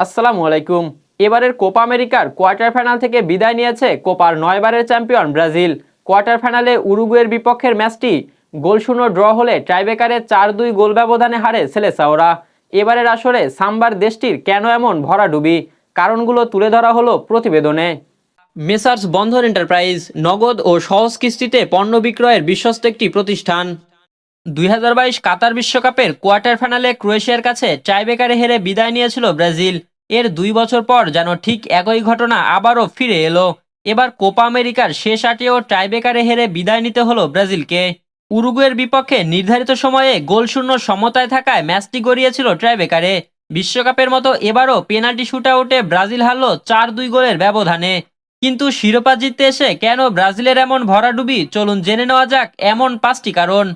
আসসালামু আলাইকুম। এবারের কোপা আমেরিকার কোয়ার্টার ফাইনাল থেকে বিদায় নিয়েছে কোপার নয়বারের চ্যাম্পিয়ন ব্রাজিল। কোয়ার্টার ফাইনালে উরুগুয়ের বিপক্ষের ম্যাচটি গোলশূন্য ড্র হলে টাইব্রেকারে চার দুই গোল ব্যবধানে হারে সেলেসাওরা। এবারের আসরে সাম্বার দেশটির কেন এমন ভরাডুবি? কারণগুলো তুলে ধরা হলো প্রতিবেদনে। মেসার্স বন্ধন এন্টারপ্রাইজ নগদ ও সহজ কিস্তিতে পণ্য বিক্রয়ের বিশ্বস্ত একটি প্রতিষ্ঠান। দুই হাজার বাইশ কাতার বিশ্বকাপের কোয়ার্টার ফাইনালে ক্রোয়েশিয়ার কাছে টাইব্রেকারে হেরে বিদায় নিয়েছিল ব্রাজিল। এর দুই বছর পর যেন ঠিক একই ঘটনা আবারও ফিরে এলো। এবার কোপা আমেরিকার শেষ আটেও টাইব্রেকারে হেরে বিদায় নিতে হলো ব্রাজিলকে। উরুগুয়ের বিপক্ষে নির্ধারিত সময়ে গোলশূন্য সমতায় থাকায় ম্যাচটি গড়িয়েছিল টাইব্রেকারে। বিশ্বকাপের মতো এবারও পেনাল্টি শুটআউটে ব্রাজিল হারল চার দুই গোলের ব্যবধানে। কিন্তু শিরোপা জিততে এসে কেন ব্রাজিলের এমন ভরাডুবি? চলুন জেনে নেওয়া যাক এমন পাঁচটি কারণ।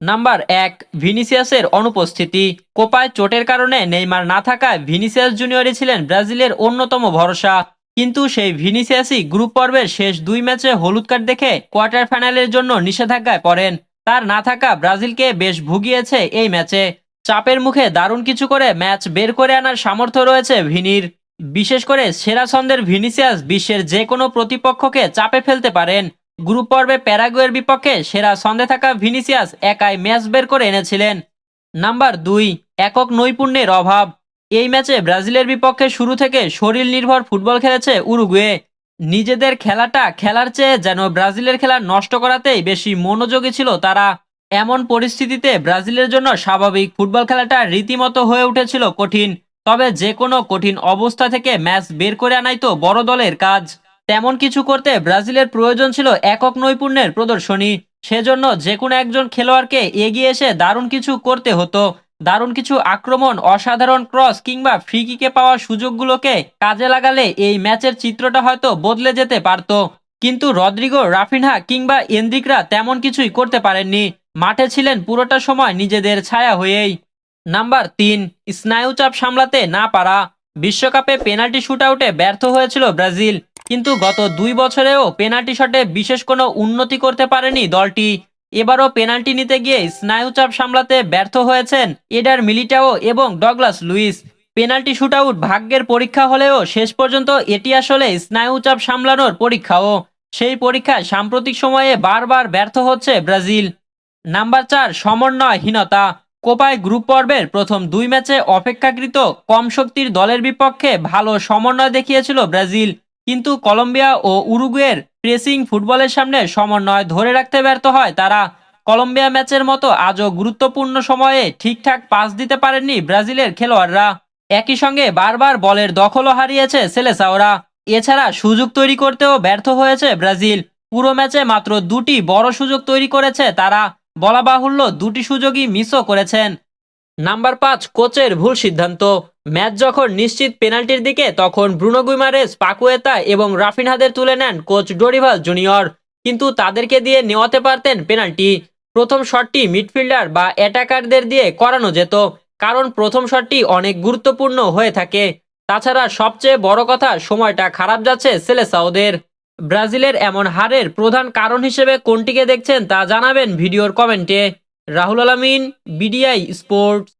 নাম্বার এক, ভিনিসিয়াসের অনুপস্থিতি। কোপায় চোটের কারণে নেইমার না থাকায় ভিনিসিয়াস জুনিয়রই ছিলেন ব্রাজিলের অন্যতম ভরসা। কিন্তু সেই ভিনিসিয়াসই গ্রুপ পর্বের শেষ দুই ম্যাচে হলুদ কার্ড দেখে কোয়ার্টার ফাইনালের জন্য নিষেধাজ্ঞায় পড়েন। তার না থাকা ব্রাজিলকে বেশ ভুগিয়েছে এই ম্যাচে। চাপের মুখে দারুণ কিছু করে ম্যাচ বের করে আনার সামর্থ্য রয়েছে ভিনির। বিশেষ করে সেরা ছন্দের ভিনিসিয়াস বিশ্বের যে কোনো প্রতিপক্ষকে চাপে ফেলতে পারেন। গ্রুপ পর্বে প্যারাগুয়ের বিপক্ষে সেরা ছন্দে থাকা ভিনিসিয়াস একাই ম্যাচ বের করে এনেছিলেন। নাম্বার দুই, একক নৈপুণ্যের অভাব। এই ম্যাচে ব্রাজিলের বিপক্ষে শুরু থেকে শরীর নির্ভর ফুটবল খেলেছে উরুগুয়ে। নিজেদের খেলাটা খেলার চেয়ে যেন ব্রাজিলের খেলা নষ্ট করাতেই বেশি মনোযোগী ছিল তারা। এমন পরিস্থিতিতে ব্রাজিলের জন্য স্বাভাবিক ফুটবল খেলাটা রীতিমতো হয়ে উঠেছিল কঠিন। তবে যে কোনো কঠিন অবস্থা থেকে ম্যাচ বের করে আনাই তো বড় দলের কাজ। তেমন কিছু করতে ব্রাজিলের প্রয়োজন ছিল একক নৈপুণ্যের প্রদর্শনী। সেজন্য যে কোনো একজন খেলোয়াড়কে এগিয়ে এসে দারুণ কিছু করতে হতো। দারুণ কিছু আক্রমণ, অসাধারণ ক্রস কিংবা ফ্রি কিকে পাওয়া সুযোগগুলোকে কাজে লাগালে এই ম্যাচের চিত্রটা হয়তো বদলে যেতে পারত। কিন্তু রদ্রিগো, রাফিনহা কিংবা এন্দ্রিকরা তেমন কিছুই করতে পারেননি। মাঠে ছিলেন পুরোটা সময় নিজেদের ছায়া হয়েই। নাম্বার তিন, স্নায়ুচাপ সামলাতে না পারা। বিশ্বকাপে পেনাল্টি শুটআউটে ব্যর্থ হয়েছিল ব্রাজিল। কিন্তু গত দুই বছরেও পেনাল্টি শটে বিশেষ কোনো উন্নতি করতে পারেনি দলটি। এবারও পেনাল্টি নিতে গিয়ে স্নায়ুচাপ সামলাতে ব্যর্থ হয়েছেন এডার মিলিটাও এবং ডগলাস লুইস। পেনাল্টি শুটআউট ভাগ্যের পরীক্ষা হলেও শেষ পর্যন্ত এটি আসলে স্নায়ুচাপ সামলানোর পরীক্ষাও। সেই পরীক্ষায় সাম্প্রতিক সময়ে বারবার ব্যর্থ হচ্ছে ব্রাজিল। নাম্বার চার, সমন্বয়হীনতা। কোপায় গ্রুপ পর্বের প্রথম দুই ম্যাচে অপেক্ষাকৃত কম শক্তির দলের বিপক্ষে ভালো সমন্বয় দেখিয়েছিল ব্রাজিল। কিন্তু কলম্বিয়া ও উরুগুয়ের প্রেসিং ফুটবলের সামনে সমন্বয় ধরে রাখতে ব্যর্থ হয়। তারা কলম্বিয়া ম্যাচের মতো আজও গুরুত্বপূর্ণ সময়ে ঠিকঠাক পাস দিতে পারেননি ব্রাজিলের খেলোয়াড়রা। একই সঙ্গে বারবার বলের দখলও হারিয়েছে সেলেসাওরা। এছাড়া সুযোগ তৈরি করতেও ব্যর্থ হয়েছে ব্রাজিল। পুরো ম্যাচে মাত্র দুটি বড় সুযোগ তৈরি করেছে। তারা বলা বাহুল্য দুটি সুযোগই মিসও করেছেন। নাম্বার পাঁচ, কোচের ভুল সিদ্ধান্ত। ম্যাচ যখন নিশ্চিত পেনাল্টির দিকে, তখন ব্রুনো গুইমারেস, পাকুয়েতা এবং রাফিনহাদের তুলে নেন কোচ ডোরিভাল জুনিয়র। কিন্তু তাদেরকে দিয়ে নেওয়াতে পারতেন পেনাল্টি। প্রথম শটটি মিডফিল্ডার বা অ্যাটাকারদের দিয়ে করানো যেত, কারণ প্রথম শটটি অনেক গুরুত্বপূর্ণ হয়ে থাকে। তাছাড়া সবচেয়ে বড় কথা, সময়টা খারাপ যাচ্ছে সেলেসাওদের। ব্রাজিলের এমন হারের প্রধান কারণ হিসেবে কোনটিকে দেখছেন তা জানাবেন ভিডিওর কমেন্টে। রাহুল আলামিন, বিডিআই স্পোর্টস।